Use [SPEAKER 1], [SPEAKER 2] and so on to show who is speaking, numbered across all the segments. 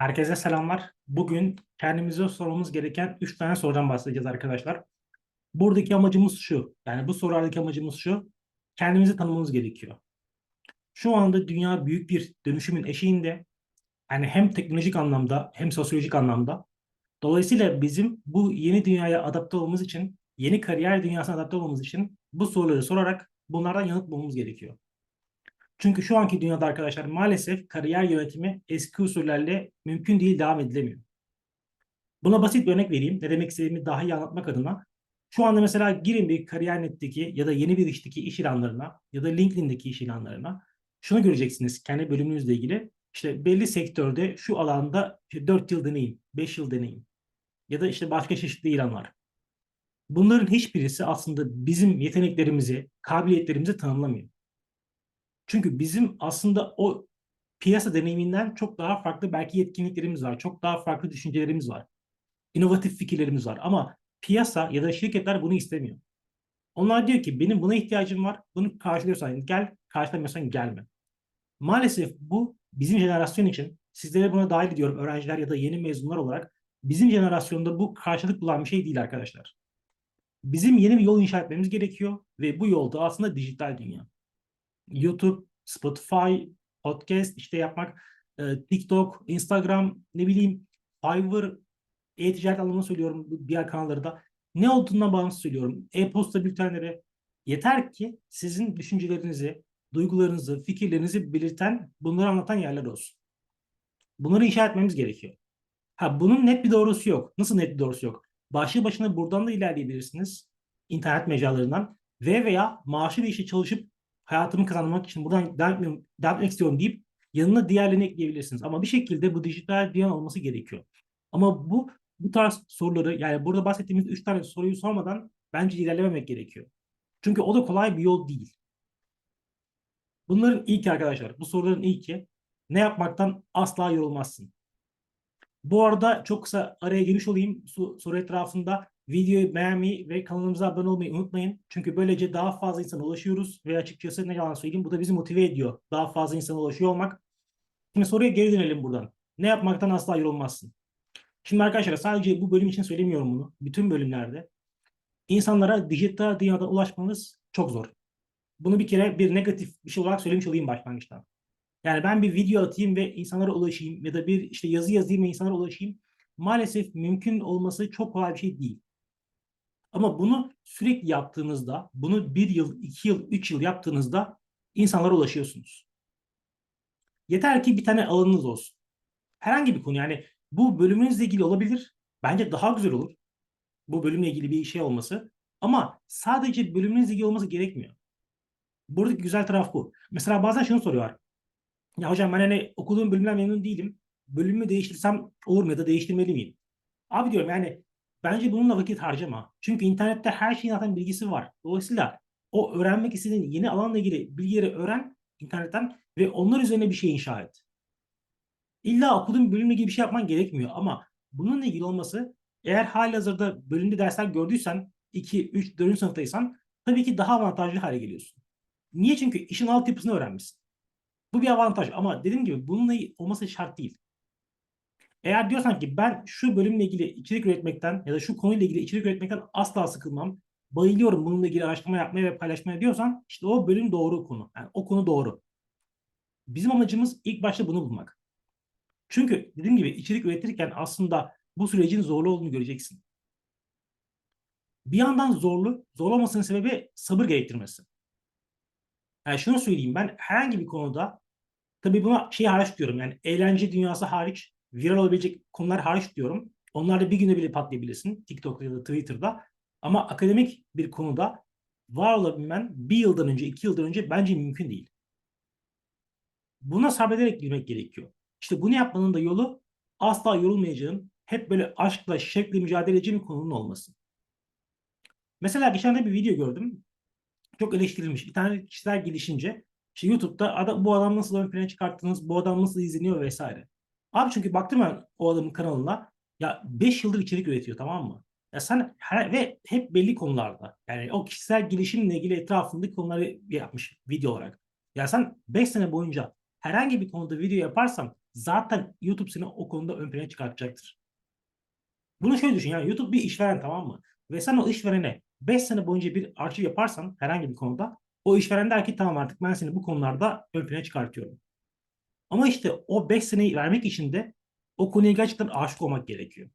[SPEAKER 1] Herkese selamlar. Bugün kendimize sormamız gereken 3 tane sorudan bahsedeceğiz arkadaşlar. Buradaki amacımız şu. Yani bu sorulardaki amacımız şu. Kendimizi tanımamız gerekiyor. Şu anda dünya büyük bir dönüşümün eşiğinde. Yani hem teknolojik anlamda hem sosyolojik anlamda. Dolayısıyla bizim bu yeni dünyaya adapte olmamız için, yeni kariyer dünyasına adapte olmamız için bu soruları sorarak bunlardan yanıt bulmamız gerekiyor. Çünkü şu anki dünyada arkadaşlar maalesef kariyer yönetimi eski usullerle mümkün değil devam edilemiyor. Buna basit bir örnek vereyim. Ne demek istediğimi daha iyi anlatmak adına. Şu anda mesela girin bir kariyer.net'teki ya da yeni bir işteki iş ilanlarına ya da LinkedIn'deki iş ilanlarına. Şunu göreceksiniz kendi bölümünüzle ilgili. İşte belli sektörde şu alanda işte 4 yıl deneyim, 5 yıl deneyim ya da işte başka çeşitli ilanlar. Bunların hiçbirisi aslında bizim yeteneklerimizi, kabiliyetlerimizi tanımlamıyor. Çünkü bizim aslında o piyasa deneyiminden çok daha farklı belki yetkinliklerimiz var. Çok daha farklı düşüncelerimiz var. İnovatif fikirlerimiz var. Ama piyasa ya da şirketler bunu istemiyor. Onlar diyor ki benim buna ihtiyacım var. Bunu karşılıyorsan gel, karşılamıyorsan gelme. Maalesef bu bizim jenerasyon için sizlere buna dahil ediyorum öğrenciler ya da yeni mezunlar olarak bizim jenerasyonda bu karşılık bulan bir şey değil arkadaşlar. Bizim yeni bir yol inşa etmemiz gerekiyor ve bu yolda aslında dijital dünya. YouTube, Spotify, podcast işte yapmak, e, TikTok, Instagram, ne bileyim Fiverr, e-ticaret anlamında söylüyorum diğer kanalları da. Ne olduğundan bağımsız söylüyorum. E-posta bültenleri yeter ki sizin düşüncelerinizi, duygularınızı, fikirlerinizi belirten, bunları anlatan yerler olsun. Bunları inşa etmemiz gerekiyor. Ha bunun net bir doğrusu yok. Nasıl net bir doğrusu yok? Başlı başına buradan da ilerleyebilirsiniz. internet mecralarından ve veya maaşlı bir işe çalışıp hayatımı kazanmak için buradan devam, devam etmek istiyorum deyip yanına diğerlerini ekleyebilirsiniz. Ama bir şekilde bu dijital dünya olması gerekiyor. Ama bu bu tarz soruları yani burada bahsettiğimiz üç tane soruyu sormadan bence ilerlememek gerekiyor. Çünkü o da kolay bir yol değil. Bunların ilki arkadaşlar, bu soruların ilki ne yapmaktan asla yorulmazsın. Bu arada çok kısa araya giriş olayım soru etrafında. Videoyu beğenmeyi ve kanalımıza abone olmayı unutmayın. Çünkü böylece daha fazla insana ulaşıyoruz ve açıkçası ne yalan söyleyeyim bu da bizi motive ediyor. Daha fazla insana ulaşıyor olmak. Şimdi soruya geri dönelim buradan. Ne yapmaktan asla yorulmazsın? Şimdi arkadaşlar sadece bu bölüm için söylemiyorum bunu. Bütün bölümlerde insanlara dijital dünyada ulaşmanız çok zor. Bunu bir kere bir negatif bir şey olarak söylemiş olayım başlangıçta. Yani ben bir video atayım ve insanlara ulaşayım ya da bir işte yazı yazayım ve insanlara ulaşayım. Maalesef mümkün olması çok kolay bir şey değil. Ama bunu sürekli yaptığınızda, bunu bir yıl, iki yıl, üç yıl yaptığınızda insanlara ulaşıyorsunuz. Yeter ki bir tane alanınız olsun. Herhangi bir konu yani bu bölümünüzle ilgili olabilir. Bence daha güzel olur. Bu bölümle ilgili bir şey olması. Ama sadece bölümünüzle ilgili olması gerekmiyor. Buradaki güzel taraf bu. Mesela bazen şunu soruyorlar. Ya hocam ben hani okuduğum bölümden memnun değilim. Bölümümü değiştirsem olur mu ya da değiştirmeli miyim? Abi diyorum yani bence bununla vakit harcama. Çünkü internette her şeyin zaten bilgisi var. Dolayısıyla o öğrenmek istediğin yeni alanla ilgili bilgileri öğren internetten ve onlar üzerine bir şey inşa et. İlla okuduğun bölümle ilgili bir şey yapman gerekmiyor ama bununla ilgili olması eğer halihazırda bölümde dersler gördüysen 2, 3, 4. sınıftaysan tabii ki daha avantajlı hale geliyorsun. Niye? Çünkü işin altyapısını öğrenmişsin. Bu bir avantaj ama dediğim gibi bununla olması şart değil. Eğer diyorsan ki ben şu bölümle ilgili içerik üretmekten ya da şu konuyla ilgili içerik üretmekten asla sıkılmam. Bayılıyorum bununla ilgili araştırma yapmaya ve paylaşmaya diyorsan işte o bölüm doğru konu. Yani o konu doğru. Bizim amacımız ilk başta bunu bulmak. Çünkü dediğim gibi içerik üretirken aslında bu sürecin zorlu olduğunu göreceksin. Bir yandan zorlu, zor olmasının sebebi sabır gerektirmesi. Yani şunu söyleyeyim ben herhangi bir konuda tabii buna şey hariç diyorum yani eğlence dünyası hariç viral olabilecek konular hariç diyorum. Onlarda bir günde bile patlayabilirsin TikTok'ta ya da Twitter'da. Ama akademik bir konuda var olabilmen bir yıldan önce, iki yıldan önce bence mümkün değil. Buna sabrederek girmek gerekiyor. İşte bunu yapmanın da yolu asla yorulmayacağın, hep böyle aşkla, şevkle mücadele edeceğin bir konunun olması. Mesela geçen de bir video gördüm. Çok eleştirilmiş. Bir tane kişiler gelişince işte YouTube'da bu adam nasıl ön plana çıkarttınız, bu adam nasıl izleniyor vesaire. Abi çünkü baktım ben o adamın kanalına ya 5 yıldır içerik üretiyor tamam mı? Ya sen her, ve hep belli konularda yani o kişisel gelişimle ilgili etrafındaki konuları yapmış video olarak. Ya sen 5 sene boyunca herhangi bir konuda video yaparsan zaten YouTube seni o konuda ön plana çıkartacaktır. Bunu şöyle düşün yani YouTube bir işveren tamam mı? Ve sen o işverene 5 sene boyunca bir arşiv yaparsan herhangi bir konuda o işveren der ki tamam artık ben seni bu konularda ön plana çıkartıyorum. Ama işte o 5 seneyi vermek için de o konuya gerçekten aşık olmak gerekiyor.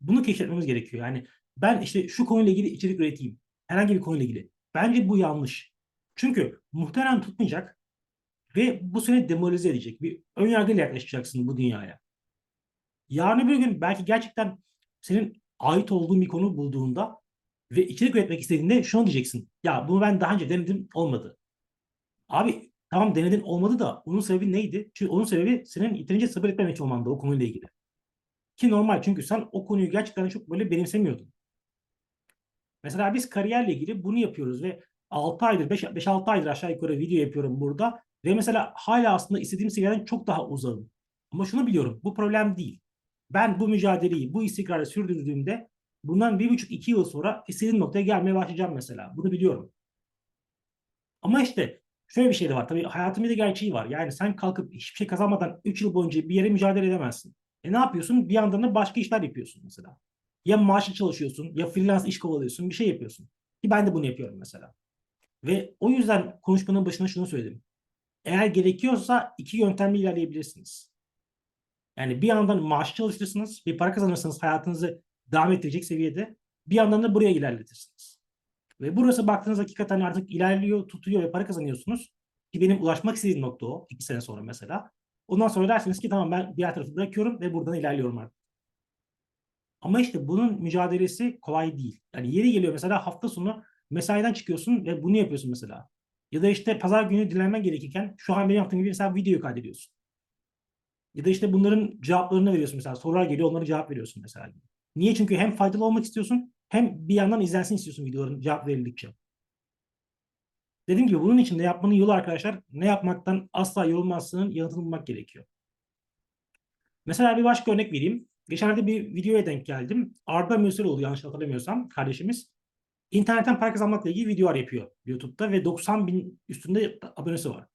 [SPEAKER 1] Bunu keşfetmemiz gerekiyor. Yani ben işte şu konuyla ilgili içerik üreteyim. Herhangi bir konuyla ilgili. Bence bu yanlış. Çünkü muhtemelen tutmayacak ve bu seni demoralize edecek. Bir ön yargıyla yaklaşacaksın bu dünyaya. Yarın bir gün belki gerçekten senin ait olduğun bir konu bulduğunda ve içerik üretmek istediğinde şunu diyeceksin. Ya bunu ben daha önce denedim olmadı. Abi tamam denedin olmadı da onun sebebi neydi? Çünkü onun sebebi senin yeterince sabır etmemek olmandı o konuyla ilgili. Ki normal çünkü sen o konuyu gerçekten çok böyle benimsemiyordun. Mesela biz kariyerle ilgili bunu yapıyoruz ve 6 aydır 5-6 aydır aşağı yukarı video yapıyorum burada. Ve mesela hala aslında istediğim seviyeden çok daha uzağım. Ama şunu biliyorum bu problem değil. Ben bu mücadeleyi, bu istikrarı sürdürdüğümde bundan bir buçuk iki yıl sonra istediğim noktaya gelmeye başlayacağım mesela. Bunu biliyorum. Ama işte şöyle bir şey de var. Tabii hayatın bir de gerçeği var. Yani sen kalkıp hiçbir şey kazanmadan 3 yıl boyunca bir yere mücadele edemezsin. E ne yapıyorsun? Bir yandan da başka işler yapıyorsun mesela. Ya maaşlı çalışıyorsun ya freelance iş kovalıyorsun bir şey yapıyorsun. Ki ben de bunu yapıyorum mesela. Ve o yüzden konuşmanın başına şunu söyledim. Eğer gerekiyorsa iki yöntemle ilerleyebilirsiniz. Yani bir yandan maaş çalışırsınız, bir para kazanırsınız hayatınızı devam ettirecek seviyede. Bir yandan da buraya ilerletirsiniz. Ve burası baktığınız hakikaten artık ilerliyor, tutuyor ve para kazanıyorsunuz. Ki benim ulaşmak istediğim nokta o. iki sene sonra mesela. Ondan sonra dersiniz ki tamam ben diğer tarafı bırakıyorum ve buradan ilerliyorum artık. Ama işte bunun mücadelesi kolay değil. Yani yeri geliyor mesela hafta sonu mesaiden çıkıyorsun ve bunu yapıyorsun mesela. Ya da işte pazar günü dinlenmen gerekirken şu an benim yaptığım gibi mesela video kaydediyorsun. Ya da işte bunların cevaplarını veriyorsun mesela. Sorular geliyor onlara cevap veriyorsun mesela. Niye? Çünkü hem faydalı olmak istiyorsun hem bir yandan izlensin istiyorsun videoların cevap verildikçe. Dediğim gibi bunun için de yapmanın yolu arkadaşlar ne yapmaktan asla yorulmazsının yanıtını bulmak gerekiyor. Mesela bir başka örnek vereyim. Geçenlerde bir videoya denk geldim. Arda Möseroğlu yanlış hatırlamıyorsam kardeşimiz. İnternetten para kazanmakla ilgili videolar yapıyor YouTube'da ve 90 bin üstünde abonesi var.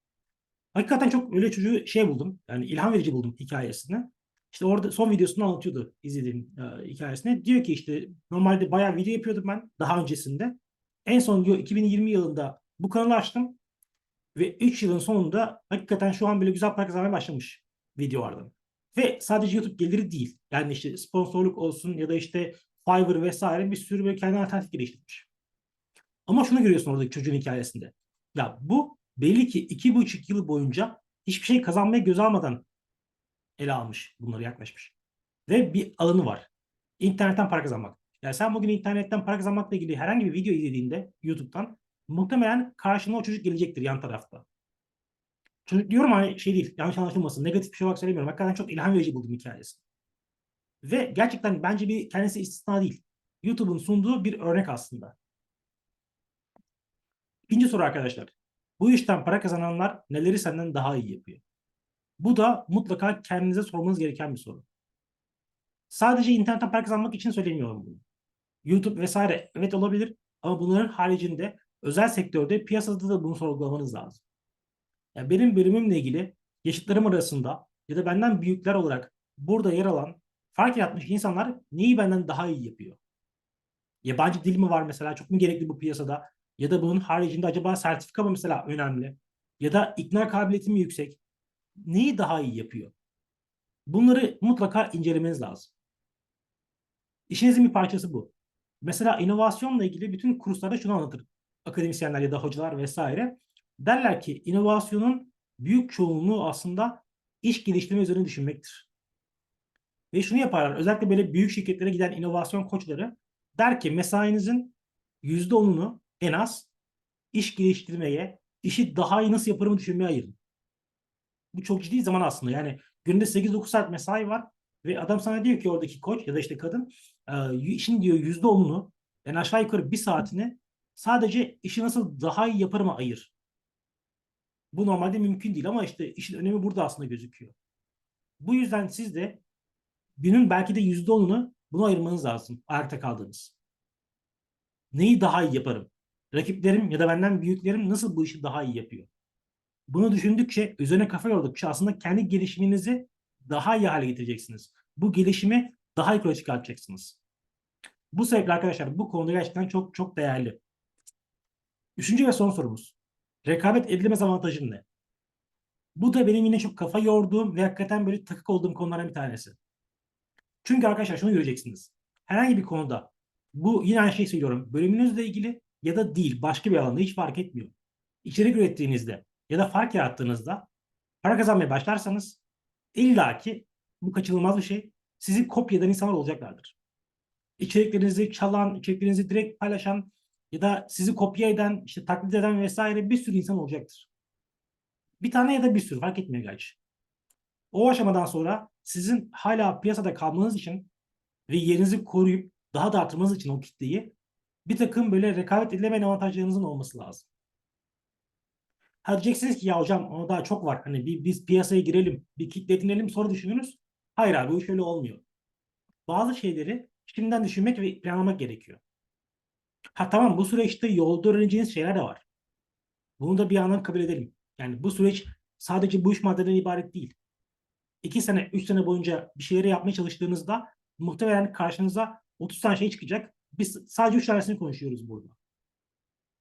[SPEAKER 1] Hakikaten çok öyle çocuğu şey buldum. Yani ilham verici buldum hikayesini. İşte orada son videosunu anlatıyordu izlediğim e, hikayesine. Diyor ki işte normalde bayağı video yapıyordum ben daha öncesinde. En son diyor 2020 yılında bu kanalı açtım. Ve 3 yılın sonunda hakikaten şu an böyle güzel para kazanmaya başlamış videolardan. Ve sadece YouTube geliri değil. Yani işte sponsorluk olsun ya da işte Fiverr vesaire bir sürü böyle kendi alternatif geliştirmiş. Ama şunu görüyorsun oradaki çocuğun hikayesinde. Ya bu belli ki iki buçuk yıl boyunca hiçbir şey kazanmaya göz almadan ele almış bunları yaklaşmış. Ve bir alanı var. İnternetten para kazanmak. Yani sen bugün internetten para kazanmakla ilgili herhangi bir video izlediğinde YouTube'dan muhtemelen karşına o çocuk gelecektir yan tarafta. Çocuk diyorum hani şey değil yanlış anlaşılmasın negatif bir şey olarak söylemiyorum. Hakikaten çok ilham verici buldum hikayesi. Ve gerçekten bence bir kendisi istisna değil. YouTube'un sunduğu bir örnek aslında. İkinci soru arkadaşlar. Bu işten para kazananlar neleri senden daha iyi yapıyor? Bu da mutlaka kendinize sormanız gereken bir soru. Sadece internetten para kazanmak için söylemiyorum bunu. YouTube vesaire evet olabilir ama bunların haricinde özel sektörde piyasada da bunu sorgulamanız lazım. Yani benim bölümümle ilgili yaşıtlarım arasında ya da benden büyükler olarak burada yer alan fark yaratmış insanlar neyi benden daha iyi yapıyor? Yabancı dil mi var mesela çok mu gerekli bu piyasada? Ya da bunun haricinde acaba sertifika mı mesela önemli? Ya da ikna kabiliyeti mi yüksek? Neyi daha iyi yapıyor? Bunları mutlaka incelemeniz lazım. İşinizin bir parçası bu. Mesela inovasyonla ilgili bütün kurslarda şunu anlatır. Akademisyenler ya da hocalar vesaire. Derler ki inovasyonun büyük çoğunluğu aslında iş geliştirme üzerine düşünmektir. Ve şunu yaparlar. Özellikle böyle büyük şirketlere giden inovasyon koçları der ki mesainizin %10'unu en az iş geliştirmeye, işi daha iyi nasıl yaparımı düşünmeye ayırın. Bu çok ciddi zaman aslında. Yani günde 8-9 saat mesai var ve adam sana diyor ki oradaki koç ya da işte kadın işin diyor %10'unu yani aşağı yukarı bir saatini sadece işi nasıl daha iyi yaparıma ayır. Bu normalde mümkün değil ama işte işin önemi burada aslında gözüküyor. Bu yüzden siz de günün belki de yüzde onunu buna ayırmanız lazım ayakta kaldığınız. Neyi daha iyi yaparım? Rakiplerim ya da benden büyüklerim nasıl bu işi daha iyi yapıyor? Bunu düşündükçe, üzerine kafa yordukça aslında kendi gelişiminizi daha iyi hale getireceksiniz. Bu gelişimi daha yukarı çıkartacaksınız. Bu sebeple arkadaşlar bu konuda gerçekten çok çok değerli. Üçüncü ve son sorumuz. Rekabet edilemez avantajın ne? Bu da benim yine çok kafa yorduğum ve hakikaten böyle takık olduğum konulardan bir tanesi. Çünkü arkadaşlar şunu göreceksiniz. Herhangi bir konuda bu yine aynı şeyi söylüyorum. Bölümünüzle ilgili ya da değil başka bir alanda hiç fark etmiyor. İçerik ürettiğinizde ya da fark yarattığınızda para kazanmaya başlarsanız illaki bu kaçınılmaz bir şey. Sizi kopyadan insanlar olacaklardır. İçeriklerinizi çalan, içeriklerinizi direkt paylaşan ya da sizi kopya eden, işte taklit eden vesaire bir sürü insan olacaktır. Bir tane ya da bir sürü fark etmiyor gerçi. O aşamadan sonra sizin hala piyasada kalmanız için ve yerinizi koruyup daha da artırmanız için o kitleyi bir takım böyle rekabet edilemeyen avantajlarınızın olması lazım. Ha diyeceksiniz ki ya hocam ona daha çok var. Hani bir, biz piyasaya girelim, bir kitle edinelim sonra düşünürüz. Hayır abi bu iş öyle olmuyor. Bazı şeyleri şimdiden düşünmek ve planlamak gerekiyor. Ha tamam bu süreçte yolda öğreneceğiniz şeyler de var. Bunu da bir yandan kabul edelim. Yani bu süreç sadece bu iş maddeden ibaret değil. 2 sene, 3 sene boyunca bir şeyleri yapmaya çalıştığınızda muhtemelen karşınıza 30 tane şey çıkacak. Biz sadece 3 tanesini konuşuyoruz burada.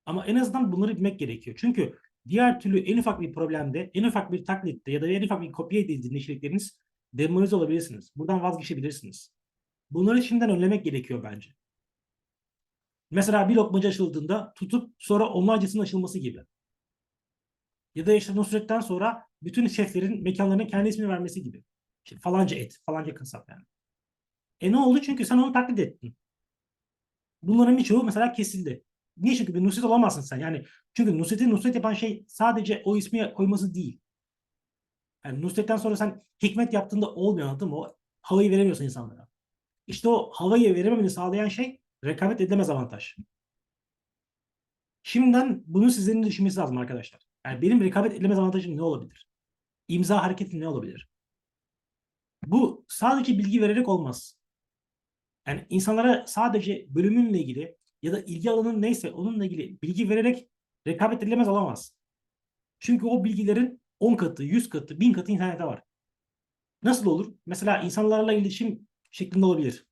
[SPEAKER 1] Ama en azından bunları bilmek gerekiyor. Çünkü diğer türlü en ufak bir problemde, en ufak bir taklitte ya da en ufak bir kopya edildiğinde içerikleriniz demoralize olabilirsiniz. Buradan vazgeçebilirsiniz. Bunları şimdiden önlemek gerekiyor bence. Mesela bir lokmacı açıldığında tutup sonra onlarcasının açılması gibi. Ya da işte Nusret'ten sonra bütün şeflerin mekanlarına kendi ismini vermesi gibi. İşte falanca et, falanca kasap yani. E ne oldu? Çünkü sen onu taklit ettin. Bunların birçoğu mesela kesildi. Niye? Çünkü bir Nusret olamazsın sen. Yani çünkü Nusret'i Nusret yapan şey sadece o ismi koyması değil. Yani Nusret'ten sonra sen hikmet yaptığında olmuyor anladın mı? O havayı veremiyorsun insanlara. İşte o havayı verememeni sağlayan şey rekabet edilemez avantaj. Şimdiden bunu sizlerin düşünmesi lazım arkadaşlar. Yani benim rekabet edilemez avantajım ne olabilir? İmza hareketi ne olabilir? Bu sadece bilgi vererek olmaz. Yani insanlara sadece bölümünle ilgili ya da ilgi alanın neyse onunla ilgili bilgi vererek rekabet edilemez olamaz. Çünkü o bilgilerin 10 katı, 100 katı, 1000 katı internette var. Nasıl olur? Mesela insanlarla iletişim şeklinde olabilir.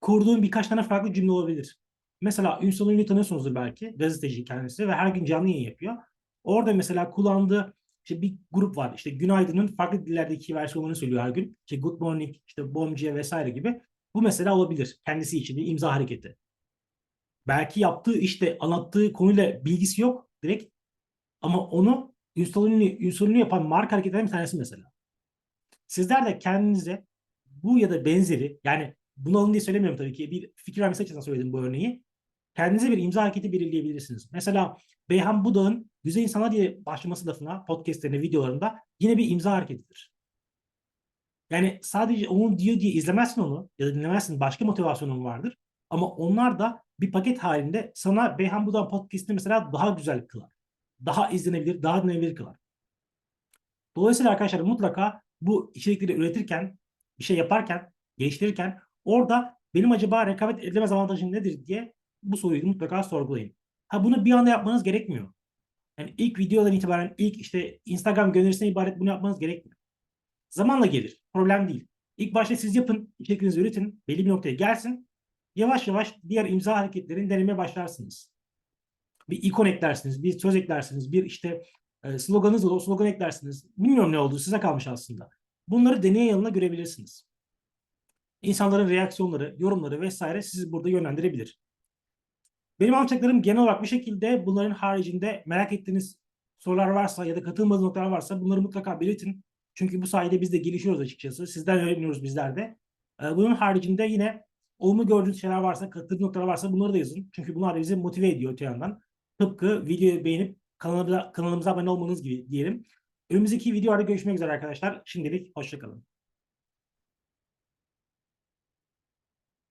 [SPEAKER 1] Kurduğun birkaç tane farklı cümle olabilir. Mesela Ünsal Ünlü tanıyorsunuzdur belki. Gazeteci kendisi ve her gün canlı yayın yapıyor. Orada mesela kullandığı işte bir grup var. İşte Günaydın'ın farklı dillerdeki versiyonlarını söylüyor her gün. İşte Good Morning, işte Bomciye vesaire gibi. Bu mesela olabilir. Kendisi için bir imza hareketi. Belki yaptığı işte anlattığı konuyla bilgisi yok direkt. Ama onu Ünsal Ünlü yapan marka hareketlerinden bir tanesi mesela. Sizler de kendinize bu ya da benzeri yani bunu alın diye söylemiyorum tabii ki. Bir fikir vermesi açısından söyledim bu örneği. Kendinize bir imza hareketi belirleyebilirsiniz. Mesela Beyhan Budak'ın Güzel İnsanlar diye başlaması lafına, podcastlerine, videolarında yine bir imza hareketidir. Yani sadece onu diyor diye izlemezsin onu ya da dinlemezsin. Başka motivasyonun vardır. Ama onlar da bir paket halinde sana Beyhan Budak'ın podcastini mesela daha güzel kılar. Daha izlenebilir, daha dinlenebilir kılar. Dolayısıyla arkadaşlar mutlaka bu içerikleri üretirken, bir şey yaparken, geliştirirken orada benim acaba rekabet edilemez avantajım nedir diye bu soruyu mutlaka sorgulayın. Ha bunu bir anda yapmanız gerekmiyor. Yani ilk videodan itibaren ilk işte Instagram gönderisine ibaret bunu yapmanız gerekmiyor. Zamanla gelir. Problem değil. İlk başta siz yapın, içeriklerinizi üretin, belli bir noktaya gelsin. Yavaş yavaş diğer imza hareketlerini denemeye başlarsınız. Bir ikon eklersiniz, bir söz eklersiniz, bir işte e, sloganınız olur, slogan eklersiniz. Bilmiyorum ne olduğu size kalmış aslında. Bunları deney yanına görebilirsiniz. İnsanların reaksiyonları, yorumları vesaire sizi burada yönlendirebilir. Benim anlatacaklarım genel olarak bir şekilde bunların haricinde merak ettiğiniz sorular varsa ya da katılmadığınız noktalar varsa bunları mutlaka belirtin. Çünkü bu sayede biz de gelişiyoruz açıkçası. Sizden öğreniyoruz bizler de. Ee, bunun haricinde yine olumlu gördüğünüz şeyler varsa, katıldığınız noktalar varsa bunları da yazın. Çünkü bunlar da bizi motive ediyor öte yandan. Tıpkı videoyu beğenip kanalımıza, kanalımıza abone olmanız gibi diyelim. Önümüzdeki videolarda görüşmek üzere arkadaşlar. Şimdilik hoşçakalın.